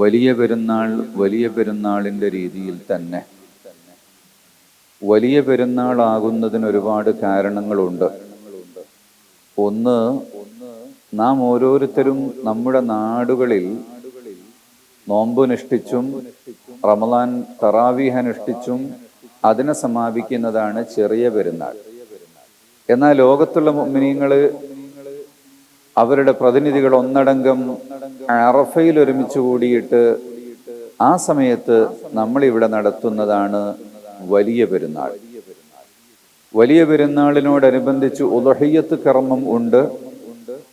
വലിയ പെരുന്നാൾ വലിയ പെരുന്നാളിന്റെ രീതിയിൽ തന്നെ. വലിയ പെരുന്നാൾ ആകുന്നതിന് ഒരുപാട് കാരണങ്ങളുണ്ട്. ഒന്ന് നാം ഓരോരുത്തരും നമ്മുടെ നാടുകളിൽ നോമ്പുനിഷ്ഠിച്ചും റമദാൻ തറാവീഹ് അനുഷ്ഠിച്ചും അതിനെ സമാപിക്കുന്നതാണ് ചെറിയ പെരുന്നാൾ. എന്നാൽ ലോകത്തുള്ള മുഅ്മിനീങ്ങൾ അവരുടെ പ്രതിനിധികൾ ഒന്നടങ്കം അറഫയിൽ ഒരുമിച്ച് കൂടിയിട്ട് ആ സമയത്ത് നമ്മൾ ഇവിടെ നടത്തുന്നതാണ് വലിയ പെരുന്നാൾ. വലിയ പെരുന്നാളിനോടനുബന്ധിച്ച് ഉദഹയ്യത്ത് കർമ്മം ഉണ്ട്.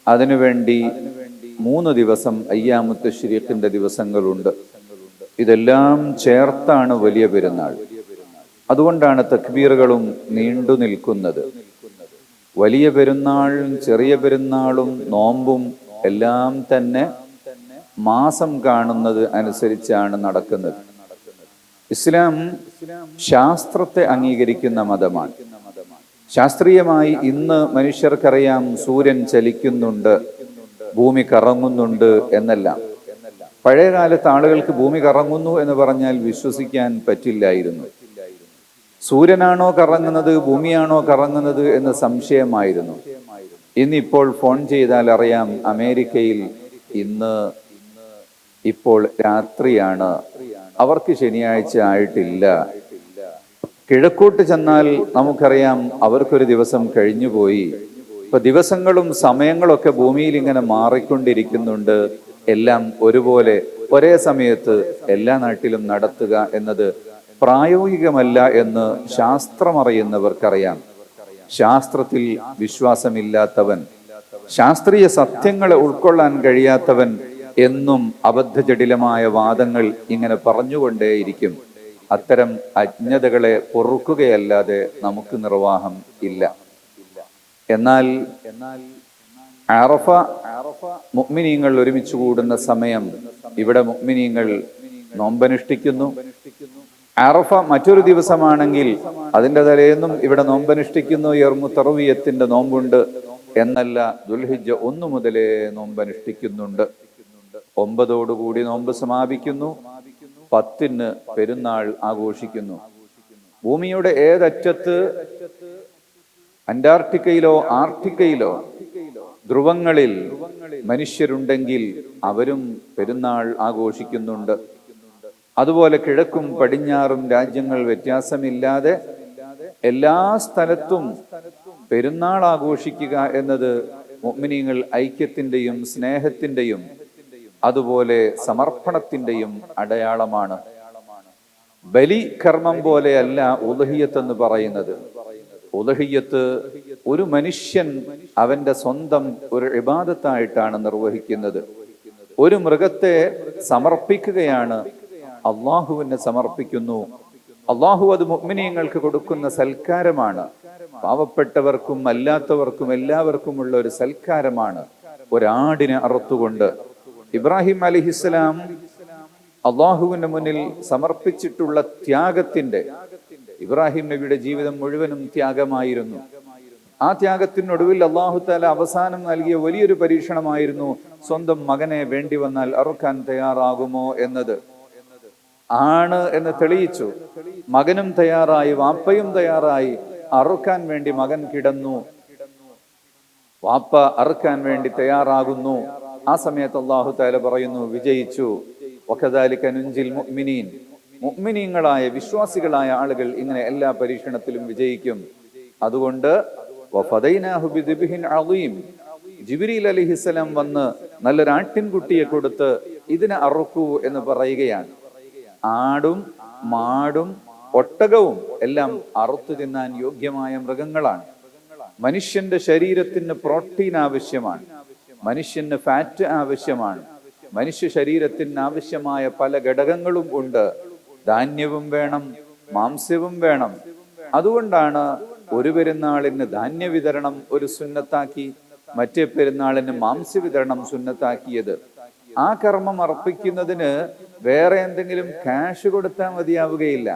അതിനുവേണ്ടി മൂന്ന് ദിവസം അയ്യാമുത്ത് ശരീഫിന്റെ ദിവസങ്ങളുണ്ട്. ഇതെല്ലാം ചേർത്താണ് വലിയ പെരുന്നാൾ. അതുകൊണ്ടാണ് തക്ബീറുകളും നീണ്ടു നിൽക്കുന്നത്. വലിയ പെരുന്നാളും ചെറിയ പെരുന്നാളും നോമ്പും എല്ലാം തന്നെ മാസം കാണുന്നത് അനുസരിച്ചാണ് നടക്കുന്നത്. ഇസ്ലാം ശാസ്ത്രത്തെ അംഗീകരിക്കുന്ന മതമാണ്. ശാസ്ത്രീയമായി ഇന്ന് മനുഷ്യർക്കറിയാം സൂര്യൻ ചലിക്കുന്നുണ്ട് ഭൂമി കറങ്ങുന്നുണ്ട് എന്നെല്ലാം. പഴയ കാലത്ത് ആളുകൾക്ക് ഭൂമി കറങ്ങുന്നു എന്ന് പറഞ്ഞാൽ വിശ്വസിക്കാൻ പറ്റില്ലായിരുന്നു. സൂര്യനാണോ കറങ്ങുന്നത് ഭൂമിയാണോ കറങ്ങുന്നത് എന്ന് സംശയമായിരുന്നു. ഇന്നിപ്പോൾ ഫോൺ ചെയ്താൽ അറിയാം അമേരിക്കയിൽ ഇന്ന് ഇപ്പോൾ രാത്രിയാണ്. അവർക്ക് ശനിയാഴ്ച ആയിട്ടില്ല. കിഴക്കോട്ട് ചെന്നാൽ നമുക്കറിയാം അവർക്കൊരു ദിവസം കഴിഞ്ഞുപോയി. ഇപ്പൊ ദിവസങ്ങളും സമയങ്ങളൊക്കെ ഭൂമിയിൽ ഇങ്ങനെ മാറിക്കൊണ്ടിരിക്കുന്നുണ്ട്. എല്ലാം ഒരുപോലെ ഒരേ സമയത്ത് എല്ലാ നാട്ടിലും നടത്തുക എന്നത് പ്രായോഗികമല്ല എന്ന് ശാസ്ത്രമറിയുന്നവർക്കറിയാം. ശാസ്ത്രത്തിൽ വിശ്വാസമില്ലാത്തവൻ ശാസ്ത്രീയ സത്യങ്ങളെ ഉൾക്കൊള്ളാൻ കഴിയാത്തവൻ എന്നും അബദ്ധജടിലമായ വാദങ്ങൾ ഇങ്ങനെ പറഞ്ഞുകൊണ്ടേയിരിക്കും. അത്തരം അജ്ഞതകളെ പൊറുക്കുകയല്ലാതെ നമുക്ക് നിർവാഹം ഇല്ല. എന്നാൽ എന്നാൽ അറഫ മുഗ്മിനീങ്ങൾ ഒരുമിച്ച് കൂടുന്ന സമയം ഇവിടെ മുഗ്മിനീങ്ങൾ നോമ്പനുഷ്ഠിക്കുന്നു. അറഫ മറ്റൊരു ദിവസമാണെങ്കിൽ അതിന്റെ തലേന്നും ഇവിടെ നോമ്പനുഷ്ഠിക്കുന്നു. എർമു തറവിയത്തിന്റെ നോമ്പുണ്ട്. എന്നല്ല ദുൽഹിജ ഒന്നു മുതലേ നോമ്പനുഷ്ഠിക്കുന്നുണ്ട്. ഒമ്പതോടുകൂടി നോമ്പ് സമാപിക്കുന്നു. പത്തിന് പെരുന്നാൾ ആഘോഷിക്കുന്നു. ഭൂമിയുടെ ഏതറ്റത്ത്? അന്റാർട്ടിക്കയിലോ ആർട്ടിക്കയിലോ? ധ്രുവങ്ങളിൽ മനുഷ്യരുണ്ടെങ്കിൽ അവരും പെരുന്നാൾ ആഘോഷിക്കുന്നുണ്ട്. അതുപോലെ കിഴക്കും പടിഞ്ഞാറും രാജ്യങ്ങൾ വ്യത്യാസമില്ലാതെ എല്ലാ സ്ഥലത്തും പെരുന്നാൾ ആഘോഷിക്കുക എന്നത് മുഅ്മിനീങ്ങൾ ഐക്യത്തിന്റെയും സ്നേഹത്തിന്റെയും അതുപോലെ സമർപ്പണത്തിന്റെയും അടയാളമാണ്. ബലി കർമ്മം പോലെയല്ല ഉദഹിയത്ത് എന്ന് പറയുന്നത്. ഉദഹിയത്ത് ഒരു മനുഷ്യൻ അവന്റെ സ്വന്തം ഒരു ഇബാദത്തായിട്ടാണ് നിർവഹിക്കുന്നത്. ഒരു മൃഗത്തെ സമർപ്പിക്കുകയാണ്. അള്ളാഹുവിനെ സമർപ്പിക്കുന്നു. അള്ളാഹു അത് മുഗ്മിനിയങ്ങൾക്ക് കൊടുക്കുന്ന സൽക്കാരമാണ്. പാവപ്പെട്ടവർക്കും അല്ലാത്തവർക്കും എല്ലാവർക്കുമുള്ള ഒരു സൽക്കാരമാണ്. ഒരാടിനെ അറുത്തുകൊണ്ട് ഇബ്രാഹിം അലിഹിസ്സലാം അള്ളാഹുവിന്റെ മുന്നിൽ സമർപ്പിച്ചിട്ടുള്ള ത്യാഗത്തിന്റെ ഇബ്രാഹിം നബിയുടെ ജീവിതം മുഴുവനും ത്യാഗമായിരുന്നു. ആ ത്യാഗത്തിനൊടുവിൽ അള്ളാഹു താല അവസാനം നൽകിയ വലിയൊരു പരീക്ഷണമായിരുന്നു സ്വന്തം മകനെ വേണ്ടി വന്നാൽ അറുക്കാൻ തയ്യാറാകുമോ എന്നത്. ആണ് എന്ന് തെളിയിച്ചു. മകനും തയ്യാറായി വാപ്പയും തയ്യാറായി. അറുക്കാൻ വേണ്ടി മകൻ കിടന്നു. വാപ്പ അറുക്കാൻ വേണ്ടി തയ്യാറാകുന്നു. ആ സമയത്ത് അള്ളാഹു താല പറയുന്നു വിജയിച്ചു. ഒക്കദാലിക്ക നുഞ്ചിൽ മുഅ്മിനീൻ. മുഅ്മിനീങ്ങളായ വിശ്വാസികളായ ആളുകൾ ഇങ്ങനെ എല്ലാ പരീക്ഷണത്തിലും വിജയിക്കും. അതുകൊണ്ട് ജിബ്രീൽ അലിഹിസ്സലാം വന്ന് നല്ലൊരു ആട്ടിൻകുട്ടിയെ കൊടുത്ത് ഇതിനെ അറുക്കൂ എന്ന് പറയുകയാണ്. ആടും മാടും ഒട്ടകവും എല്ലാം അറുത്തു തിന്നാൻ യോഗ്യമായ മൃഗങ്ങളാണ്. മനുഷ്യന്റെ ശരീരത്തിന് പ്രോട്ടീൻ ആവശ്യമാണ്. മനുഷ്യന് ഫാറ്റ് ആവശ്യമാണ്. മനുഷ്യ ശരീരത്തിന് ആവശ്യമായ പല ഘടകങ്ങളും ഉണ്ട്. ധാന്യവും വേണം മാംസ്യവും വേണം. അതുകൊണ്ടാണ് ഒരു പെരുന്നാളിന് ധാന്യ വിതരണം ഒരു സുന്നത്താക്കി മറ്റേ പെരുന്നാളിന് മാംസ്യ വിതരണം സുന്നത്താക്കിയത്. ആ കർമ്മം അർപ്പിക്കുന്നതിന് വേറെ എന്തെങ്കിലും ക്യാഷ് കൊടുത്താൽ മതിയാവുകയില്ല.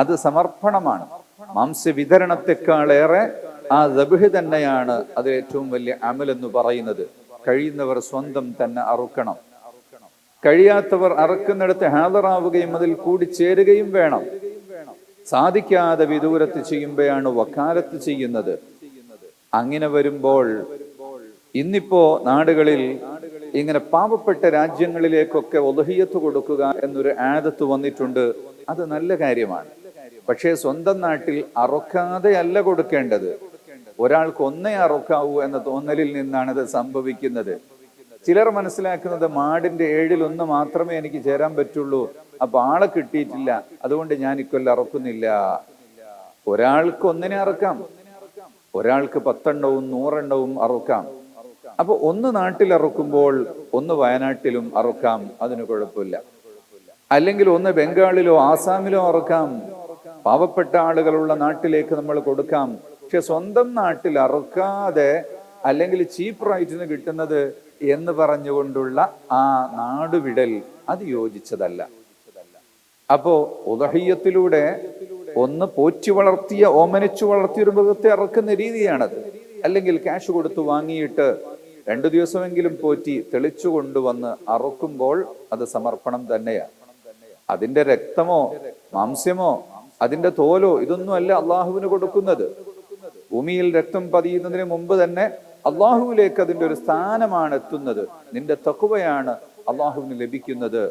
അത് സമർപ്പണമാണ്. മാംസ്യ വിതരണത്തെക്കാളേറെ ആ ദബിഹ് തന്നെയാണ് അത് ഏറ്റവും വലിയ അമൽ എന്ന് പറയുന്നത്. കഴിയുന്നവർ സ്വന്തം തന്നെ അറുക്കണം. കഴിയാത്തവർ അറക്കുന്നിടത്ത് ഹാജറാവുകയും അതിൽ കൂടി ചേരുകയും വേണം. സാധിക്കാതെ വിദൂരത്ത് ചെയ്യുമ്പോഴാണ് വക്കാലത്ത് ചെയ്യുന്നത്. അങ്ങനെ വരുമ്പോൾ ഇന്നിപ്പോ നാടുകളിൽ ഇങ്ങനെ പാവപ്പെട്ട രാജ്യങ്ങളിലേക്കൊക്കെ ഒലഹിയത്ത് കൊടുക്കുക എന്നൊരു ആദത്ത് വന്നിട്ടുണ്ട്. അത് നല്ല കാര്യമാണ്. പക്ഷേ സ്വന്തം നാട്ടിൽ അറുക്കാതെ അല്ല കൊടുക്കേണ്ടത്. ഒരാൾക്ക് ഒന്നേ അറുക്കാവൂ എന്ന തോന്നലിൽ നിന്നാണ് ഇത് സംഭവിക്കുന്നത്. ചിലർ മനസ്സിലാക്കുന്നത് മാടിന്റെ ഏഴിൽ ഒന്ന് മാത്രമേ എനിക്ക് ചേരാൻ പറ്റുള്ളൂ. അപ്പൊ ആളെ കിട്ടിയിട്ടില്ല. അതുകൊണ്ട് ഞാൻ ഇക്കൊല്ലം അറക്കുന്നില്ല. ഒരാൾക്ക് ഒന്നിനെ അറക്കാം. ഒരാൾക്ക് പത്തെണ്ണവും നൂറെണ്ണവും അറുക്കാം. അപ്പൊ ഒന്ന് നാട്ടിൽ അറുക്കുമ്പോൾ ഒന്ന് വയനാട്ടിലും അറുക്കാം. അതിന് കുഴപ്പമില്ല. അല്ലെങ്കിൽ ഒന്ന് ബംഗാളിലോ ആസാമിലോ അറുക്കാം. പാവപ്പെട്ട ആളുകളുള്ള നാട്ടിലേക്ക് നമ്മൾ കൊടുക്കാം. പക്ഷെ സ്വന്തം നാട്ടിൽ അറുക്കാതെ അല്ലെങ്കിൽ ചീപ്പ് റൈറ്റിന് കിട്ടുന്നത് എന്ന് പറഞ്ഞുകൊണ്ടുള്ള ആ നാടുവിടൽ അത് യോജിച്ചതല്ല. അപ്പോ ഉദഹയ്യത്തിലൂടെ ഒന്ന് പോറ്റി വളർത്തിയ ഓമനിച്ചു വളർത്തിയ ഒരു മൃഗത്തെ അറക്കുന്ന രീതിയാണത്. അല്ലെങ്കിൽ ക്യാഷ് കൊടുത്തു വാങ്ങിയിട്ട് രണ്ടു ദിവസമെങ്കിലും പോറ്റി തെളിച്ചു കൊണ്ടുവന്ന് അറുക്കുമ്പോൾ അത് സമർപ്പണം തന്നെയാണ് അതിന്റെ രക്തമോ മാംസ്യമോ അതിന്റെ തോലോ ഇതൊന്നും അല്ല അള്ളാഹുവിന് കൊടുക്കുന്നത്. ഭൂമിയിൽ രക്തം പതിയുന്നതിന് മുമ്പ് തന്നെ അള്ളാഹുവിലേക്ക് അതിന്റെ ഒരു സ്ഥാനമാണ് എത്തുന്നത്. നിന്റെ തക്കുവയാണ് അള്ളാഹുവിന് ലഭിക്കുന്നത്.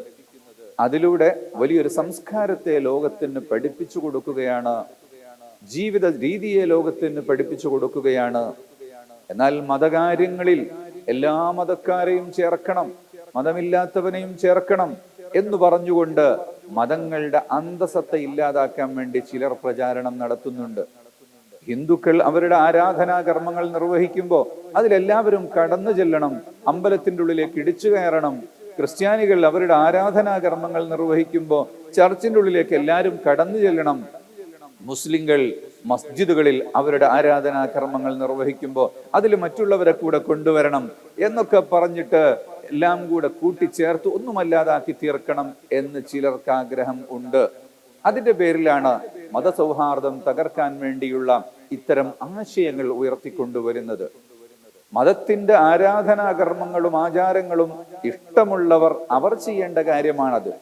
അതിലൂടെ വലിയൊരു സംസ്കാരത്തെ ലോകത്തിന് പഠിപ്പിച്ചു കൊടുക്കുകയാണ്. ജീവിത രീതിയെ ലോകത്തിന് പഠിപ്പിച്ചു കൊടുക്കുകയാണ്. എന്നാൽ മതകാര്യങ്ങളിൽ എല്ലാ മതക്കാരെയും ചേർക്കണം മതമില്ലാത്തവനെയും ചേർക്കണം എന്ന് പറഞ്ഞുകൊണ്ട് മതങ്ങളുടെ അന്തസത്ത ഇല്ലാതാക്കാൻ വേണ്ടി ചിലർ പ്രചാരണം നടത്തുന്നുണ്ട്. ഹിന്ദുക്കൾ അവരുടെ ആരാധനാ കർമ്മങ്ങൾ നിർവഹിക്കുമ്പോൾ അതിലെല്ലാവരും കടന്നു ചെല്ലണം അമ്പലത്തിന്റെ ഉള്ളിലേക്ക് ഇടിച്ചു കയറണം. ക്രിസ്ത്യാനികൾ അവരുടെ ആരാധനാ കർമ്മങ്ങൾ നിർവഹിക്കുമ്പോൾ ചർച്ചിന്റെ ഉള്ളിലേക്ക് എല്ലാവരും കടന്നു ചെല്ലണം. മുസ്ലിങ്ങൾ മസ്ജിദുകളിൽ അവരുടെ ആരാധനാ കർമ്മങ്ങൾ നിർവഹിക്കുമ്പോൾ അതിൽ മറ്റുള്ളവരെ കൂടെ കൊണ്ടുവരണം എന്നൊക്കെ പറഞ്ഞിട്ട് എല്ലാം കൂടെ കൂട്ടിച്ചേർത്ത് ഒന്നുമല്ലാതാക്കി തീർക്കണം എന്ന് ചിലർക്ക് ആഗ്രഹം ഉണ്ട്. അതിന്റെ പേരിലാണ് മതസൗഹാർദ്ദം തകർക്കാൻ വേണ്ടിയുള്ള ഇത്തരം ആശയങ്ങൾ ഉയർത്തിക്കൊണ്ടുവരുന്നത്. മതത്തിന്റെ ആരാധനാകർമ്മങ്ങളും ആചാരങ്ങളും ഇഷ്ടമുള്ളവർ അവർ ചെയ്യേണ്ട കാര്യമാണത്.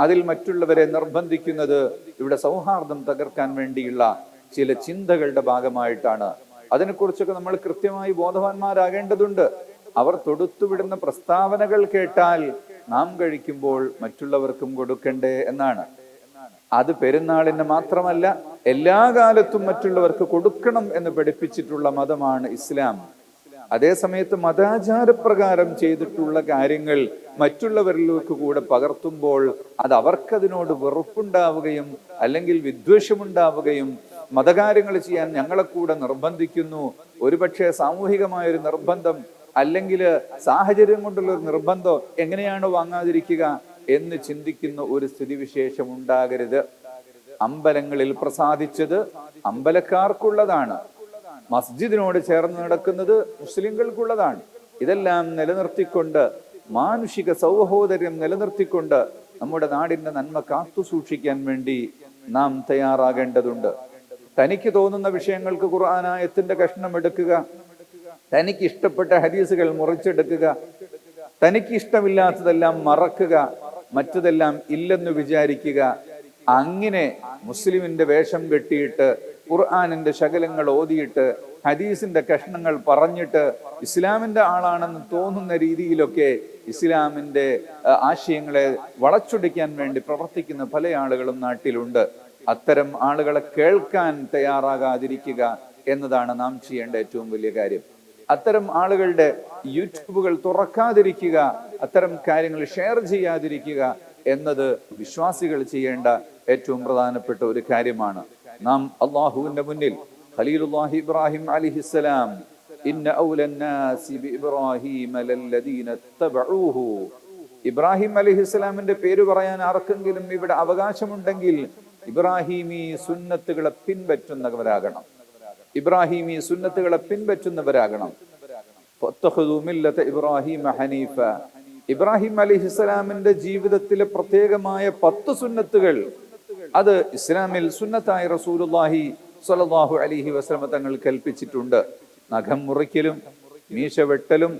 അതിൽ മറ്റുള്ളവരെ നിർബന്ധിക്കുന്നത് ഇവിടെ സൗഹാർദ്ദം തകർക്കാൻ വേണ്ടിയുള്ള ചില ചിന്തകളുടെ ഭാഗമായിട്ടാണ്. അതിനെക്കുറിച്ചൊക്കെ നമ്മൾ കൃത്യമായി ബോധവാന്മാരാകേണ്ടതുണ്ട്. അവർ തൊടുത്തുവിടുന്ന പ്രസ്താവനകൾ കേട്ടാൽ നാം കഴിക്കുമ്പോൾ മറ്റുള്ളവർക്കും കൊടുക്കണ്ടേ എന്നാണ്. അത് പെരുന്നാളിന് മാത്രമല്ല എല്ലാ കാലത്തും മറ്റുള്ളവർക്ക് കൊടുക്കണം എന്ന് പഠിപ്പിച്ചിട്ടുള്ള മതമാണ് ഇസ്ലാം. അതേ സമയത്ത് മതാചാരപ്രകാരം ചെയ്തിട്ടുള്ള കാര്യങ്ങൾ മറ്റുള്ളവരിലേക്ക് കൂടെ പകർത്തുമ്പോൾ അത് അവർക്കതിനോട് വെറുപ്പുണ്ടാവുകയും അല്ലെങ്കിൽ വിദ്വേഷമുണ്ടാവുകയും മതകാര്യങ്ങൾ ചെയ്യാൻ ഞങ്ങളെ കൂടെ നിർബന്ധിക്കുന്നു. ഒരുപക്ഷെ സാമൂഹികമായൊരു നിർബന്ധം അല്ലെങ്കിൽ സാഹചര്യം കൊണ്ടുള്ള ഒരു നിർബന്ധം എങ്ങനെയാണ് വാങ്ങാതിരിക്കുക എന്ന് ചിന്തിക്കുന്ന ഒരു സ്ഥിതിവിശേഷം ഉണ്ടാകരുത്. അമ്പലങ്ങളിൽ പ്രസാദിച്ചത് അമ്പലക്കാർക്കുള്ളതാണ്. മസ്ജിദിനോട് ചേർന്ന് നടക്കുന്നത് മുസ്ലിങ്ങൾക്കുള്ളതാണ്. ഇതെല്ലാം നിലനിർത്തിക്കൊണ്ട് മാനുഷിക സൗഹോദര്യം നിലനിർത്തിക്കൊണ്ട് നമ്മുടെ നാടിന്റെ നന്മ കാത്തു സൂക്ഷിക്കാൻ വേണ്ടി നാം തയ്യാറാകേണ്ടതുണ്ട്. തനിക്ക് തോന്നുന്ന വിഷയങ്ങൾക്ക് ഖുർആാനായത്തിന്റെ കഷ്ണം എടുക്കുക. തനിക്ക് ഇഷ്ടപ്പെട്ട ഹരീസുകൾ മുറിച്ചെടുക്കുക. തനിക്ക് ഇഷ്ടമില്ലാത്തതെല്ലാം മറക്കുക. മറ്റതെല്ലാം ഇല്ലെന്ന് വിചാരിക്കുക. അങ്ങനെ മുസ്ലിമിന്റെ വേഷം കെട്ടിയിട്ട് ഖുർആാനിന്റെ ശകലങ്ങൾ ഓതിയിട്ട് ഹദീസിന്റെ കഷ്ണങ്ങൾ പറഞ്ഞിട്ട് ഇസ്ലാമിന്റെ ആളാണെന്ന് തോന്നുന്ന രീതിയിലൊക്കെ ഇസ്ലാമിന്റെ ആശയങ്ങളെ വളച്ചൊടിക്കാൻ വേണ്ടി പ്രവർത്തിക്കുന്ന പല ആളുകളും നാട്ടിലുണ്ട്. അത്തരം ആളുകളെ കേൾക്കാൻ തയ്യാറാകാതിരിക്കുക എന്നതാണ് നാം ചെയ്യേണ്ട ഏറ്റവും വലിയ കാര്യം. അത്തരം ആളുകളുടെ യൂട്യൂബുകൾ തുറക്കാതിരിക്കുക അത്തരം കാര്യങ്ങൾ ഷെയർ ചെയ്യാതിരിക്കുക എന്നത് വിശ്വാസികൾ ചെയ്യേണ്ട ഏറ്റവും പ്രധാനപ്പെട്ട ഒരു കാര്യമാണ്. നാം അള്ളാഹുവിന്റെ മുന്നിൽ ഖലീലുല്ലാഹി ഇബ്രാഹിം അലിഹിസ്സലാം ഇന്ന ഔലന്നാസി ഇത്തബഊഹു. ഇബ്രാഹിം അലിഹിസ്സലാമിന്റെ പേര് പറയാൻ ആർക്കെങ്കിലും ഇവിടെ അവകാശമുണ്ടെങ്കിൽ ഇബ്രാഹിമി സുന്നത്തുകളെ പിൻപറ്റുന്നവരാകണം. ഇബ്രാഹിമി സുന്നത്തുകളെ പിൻപറ്റുന്നവരാകണം. ഇബ്രാഹിം ഹനീഫ. ഇബ്രാഹിം അലിഹിസ്സലാമിന്റെ ജീവിതത്തിലെ പ്രത്യേകമായ പത്ത് സുന്നത്തുകൾ. അത് ഇസ്ലാമിൽ സുന്നത്തായ റസൂലുള്ളാഹി സ്വല്ലല്ലാഹു അലിഹി വസ്ലമ തങ്ങൾ കൽപ്പിച്ചിട്ടുണ്ട്. നഖം മുറിക്കലും മീശ വെട്ടലും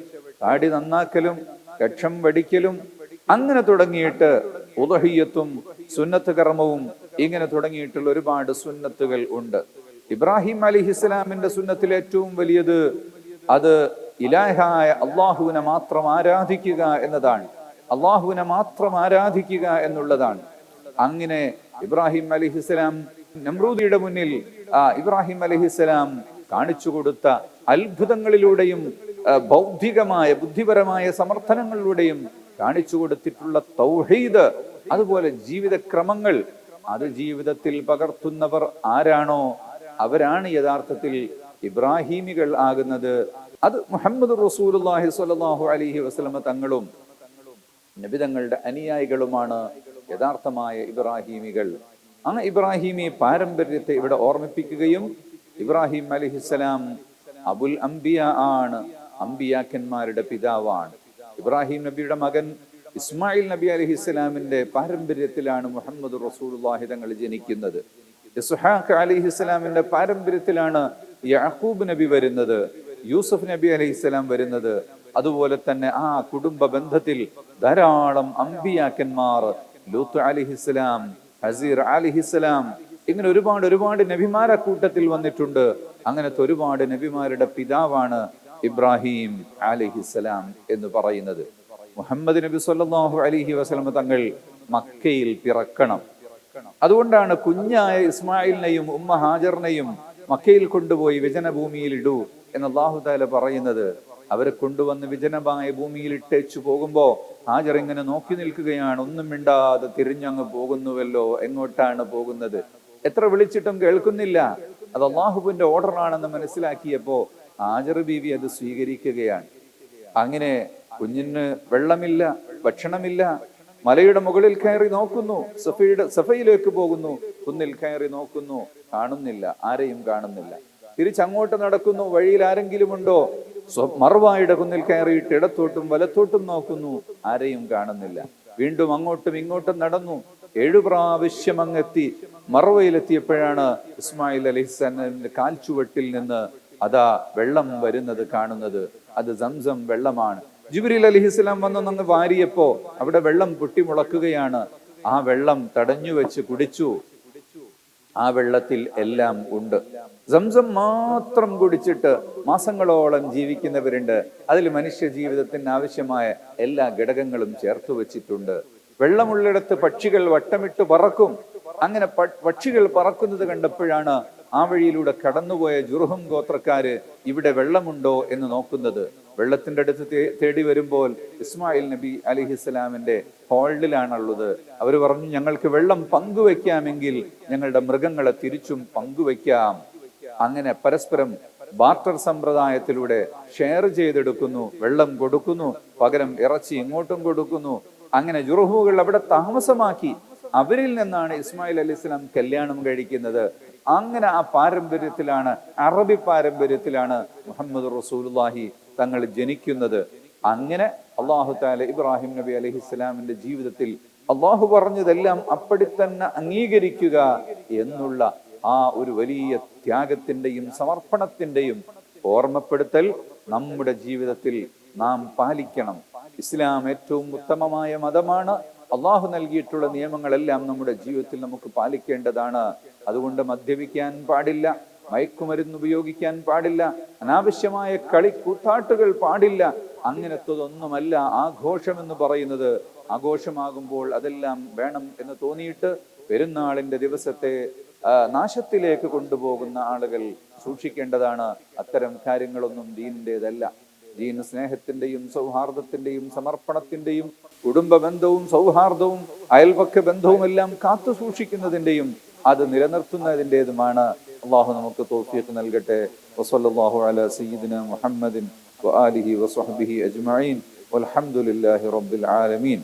താടി നന്നാക്കലും കക്ഷം വടിക്കലും അങ്ങനെ തുടങ്ങിയിട്ട് ഉദഹിയത്തും സുന്നത്ത് കർമ്മവും ഇങ്ങനെ തുടങ്ങിയിട്ടുള്ള ഒരുപാട് സുന്നത്തുകൾ ഉണ്ട്. ഇബ്രാഹിം അലിഹിസ്ലാമിന്റെ സുന്നത്തിൽ ഏറ്റവും വലിയത് അത് ഇലാഹായ അള്ളാഹുവിനെ മാത്രം ആരാധിക്കുക എന്നതാണ്. അള്ളാഹുവിനെ മാത്രം ആരാധിക്കുക എന്നുള്ളതാണ്. അങ്ങനെ ഇബ്രാഹിം അലിഹിസ്ലാം നമ്രൂദിയുടെ മുന്നിൽ ആ ഇബ്രാഹിം അലിഹിസ്ലാം കാണിച്ചു കൊടുത്ത അത്ഭുതങ്ങളിലൂടെയും ബൗദ്ധികമായ ബുദ്ധിപരമായ സമർത്ഥനങ്ങളിലൂടെയും കാണിച്ചു കൊടുത്തിട്ടുള്ള തൗഹീദ് അതുപോലെ ജീവിതക്രമങ്ങൾ അത് ജീവിതത്തിൽ പകർത്തുന്നവർ ആരാണോ അവരാണ് യഥാർത്ഥത്തിൽ ഇബ്രാഹീമികൾ ആകുന്നത്. അത് മുഹമ്മദ് റസൂലുള്ളാഹി സ്വല്ലല്ലാഹു അലൈഹി വസല്ലമ തങ്ങളും നബി തങ്ങളുടെ അനുയായികളുമാണ് യഥാർത്ഥമായ ഇബ്രാഹീമികൾ. ആ ഇബ്രാഹീമി പാരമ്പര്യത്തെ ഇവിടെ ഓർമ്മിപ്പിക്കുകയും ഇബ്രാഹിം അലിഹിസ്സലാം അബുൽ അംബിയ ആണ് അംബിയാക്കന്മാരുടെ പിതാവാണ്. ഇബ്രാഹിം നബിയുടെ മകൻ ഇസ്മായിൽ നബി അലിഹിസ്സലാമിന്റെ പാരമ്പര്യത്തിലാണ് മുഹമ്മദ് റസൂലുള്ളാഹി തങ്ങൾ ജനിക്കുന്നത്. ഇസ്ഹാഖ് അലിഹിസ്സലാമിന്റെ പാരമ്പര്യത്തിലാണ് യാക്കൂബ് നബി വരുന്നത്. യൂസഫ് നബി അലൈഹിസ്സലാം വരുന്നത് അതുപോലെ തന്നെ ആ കുടുംബ ബന്ധത്തിൽ ധാരാളം അമ്പിയാക്കന്മാർ ലൂത്ത് അലിഹിസ്ലാം ഹസീർ അലിഹിസ്ലാം ഇങ്ങനെ ഒരുപാട് ഒരുപാട് നബിമാരെ കൂട്ടത്തിൽ വന്നിട്ടുണ്ട്. അങ്ങനത്തെ ഒരുപാട് നബിമാരുടെ പിതാവാണ് ഇബ്രാഹിം അലിഹിസ്സലാം എന്ന് പറയുന്നത്. മുഹമ്മദ് നബി സല്ലാഹു അലിഹി വസ്ലമ തങ്ങൾ മക്കയിൽ പിറക്കണം. അതുകൊണ്ടാണ് കുഞ്ഞായ ഇസ്മായിലിനെയും ഉമ്മ ഹാജറിനെയും മക്കയിൽ കൊണ്ടുപോയി വിജനഭൂമിയിൽ ഇടൂ. എന്ന് അള്ളാഹു താല പറയുന്നത് അവരെ കൊണ്ടുവന്ന് വിജനമായ ഭൂമിയിൽ ഇട്ടേച്ചു പോകുമ്പോൾ ഹാജർ ഇങ്ങനെ നോക്കി നിൽക്കുകയാണ്. ഒന്നും മിണ്ടാതെ തിരിഞ്ഞങ്ങ് പോകുന്നുവല്ലോ എങ്ങോട്ടാണ് പോകുന്നത്? എത്ര വിളിച്ചിട്ടും കേൾക്കുന്നില്ല. അത് അള്ളാഹുവിന്റെ ഓർഡറാണെന്ന് മനസ്സിലാക്കിയപ്പോ ഹാജർ ബീവി അത് സ്വീകരിക്കുകയാണ്. അങ്ങനെ കുഞ്ഞിന് വെള്ളമില്ല ഭക്ഷണമില്ല മലയുടെ മുകളിൽ കയറി നോക്കുന്നു സഫയുടെ സഫയിലേക്ക് പോകുന്നു കുന്നിൽ കയറി നോക്കുന്നു കാണുന്നില്ല ആരെയും കാണുന്നില്ല. തിരിച്ചങ്ങോട്ട് നടക്കുന്നു. വഴിയിൽ ആരെങ്കിലും ഉണ്ടോ മറുവായുടെ കുന്നിൽ കയറിയിട്ട് ഇടത്തോട്ടും വലത്തോട്ടും നോക്കുന്നു. ആരെയും കാണുന്നില്ല. വീണ്ടും അങ്ങോട്ടും ഇങ്ങോട്ടും നടന്നു. ഏഴു പ്രാവശ്യം അങ്ങെത്തി. മറവയിലെത്തിയപ്പോഴാണ് ഇസ്മായിൽ അലഹിസ്ലാമിന്റെ കാൽച്ചുവട്ടിൽ നിന്ന് അതാ വെള്ളം വരുന്നത് കാണുന്നത്. അത് സംസം വെള്ളമാണ്. ജിബ്രീൽ അലിഹിസ്ലാം നിന്ന് വാരിയപ്പോ അവിടെ വെള്ളം പൊട്ടിമുളക്കുകയാണ്. ആ വെള്ളം തടഞ്ഞു വെച്ച് കുടിച്ചു. ആ വെള്ളത്തിൽ എല്ലാം ഉണ്ട്. സംസം മാത്രം കുടിച്ചിട്ട് മാസങ്ങളോളം ജീവിക്കുന്നവരുണ്ട്. അതിൽ മനുഷ്യ ജീവിതത്തിന് ആവശ്യമായ എല്ലാ ഘടകങ്ങളും ചേർത്ത് വെച്ചിട്ടുണ്ട്. വെള്ളമുള്ളിടത്ത് പക്ഷികൾ വട്ടമിട്ട് പറക്കും. അങ്ങനെ പക്ഷികൾ പറക്കുന്നത് കണ്ടപ്പോഴാണ് ആ വഴിയിലൂടെ കടന്നുപോയ ജുർഹും ഗോത്രക്കാര് ഇവിടെ വെള്ളമുണ്ടോ എന്ന് നോക്കുന്നത്. വെള്ളത്തിന്റെ അടുത്ത് തേടി വരുമ്പോൾ ഇസ്മായിൽ നബി അലിഹിസ്സലാമിന്റെ ഹോൾഡിലാണുള്ളത്. അവർ പറഞ്ഞു ഞങ്ങൾക്ക് വെള്ളം പങ്കുവെക്കാമെങ്കിൽ ഞങ്ങളുടെ മൃഗങ്ങളെ തിരിച്ചും പങ്കുവെക്കാം. അങ്ങനെ പരസ്പരം ബാർട്ടർ സമ്പ്രദായത്തിലൂടെ ഷെയർ ചെയ്തെടുക്കുന്നു വെള്ളം കൊടുക്കുന്നു പകരം ഇറച്ചി ഇങ്ങോട്ടും കൊടുക്കുന്നു. അങ്ങനെ ജുറുഹുകൾ അവിടെ താമസമാക്കി. അവരിൽ നിന്നാണ് ഇസ്മായിൽ അലി ഇസ്ലാം കല്യാണം കഴിക്കുന്നത്. അങ്ങനെ ആ പാരമ്പര്യത്തിലാണ് അറബി പാരമ്പര്യത്തിലാണ് മുഹമ്മദ് റസൂലുള്ളാഹി തങ്ങൾ ജനിക്കുന്നത്. അങ്ങനെ അള്ളാഹു താല ഇബ്രാഹിം നബി അലഹി ഇസ്ലാമിന്റെ ജീവിതത്തിൽ അള്ളാഹു പറഞ്ഞതെല്ലാം അപ്പടി തന്നെ അംഗീകരിക്കുക എന്നുള്ള ആ ഒരു വലിയ ത്യാഗത്തിന്റെയും സമർപ്പണത്തിന്റെയും ഓർമ്മപ്പെടുത്തൽ നമ്മുടെ ജീവിതത്തിൽ നാം പാലിക്കണം. ഇസ്ലാം ഏറ്റവും ഉത്തമമായ മതമാണ്. അള്ളാഹു നൽകിയിട്ടുള്ള നിയമങ്ങളെല്ലാം നമ്മുടെ ജീവിതത്തിൽ നമുക്ക് പാലിക്കേണ്ടതാണ്. അതുകൊണ്ട് മദ്യപിക്കാൻ പാടില്ല മയക്കുമരുന്ന് ഉപയോഗിക്കാൻ പാടില്ല അനാവശ്യമായ കളി കൂത്താട്ടുകൾ പാടില്ല അങ്ങനത്തതൊന്നുമല്ല. ആഘോഷം എന്ന് പറയുന്നത് ആഘോഷമാകുമ്പോൾ അതെല്ലാം വേണം എന്ന് തോന്നിയിട്ട് പെരുന്നാളിന്റെ ദിവസത്തെ നാശത്തിലേക്ക് കൊണ്ടുപോകുന്ന ആളുകൾ സൂക്ഷിക്കേണ്ടതാണ്. അത്തരം കാര്യങ്ങളൊന്നും ദീനിന്റെതല്ല. ദീൻ സ്നേഹത്തിന്റെയും സൗഹാർദ്ദത്തിന്റെയും സമർപ്പണത്തിന്റെയും കുടുംബ ബന്ധവും സൗഹാർദ്ദവും അയൽപക്ക ബന്ധവും എല്ലാം കാത്തു സൂക്ഷിക്കുന്നതിന്റെയും അത് നിലനിർത്തുന്നതിന്റെതുമാണ്. അള്ളാഹു നമുക്ക് തോഫിയത്ത് നൽകട്ടെ. വസല്ലല്ലാഹു അലാ സയ്യിദിന മുഹമ്മദിൻ അജ്മഈൻ. വൽഹംദുലില്ലാഹി റബ്ബിൽ ആലമീൻ.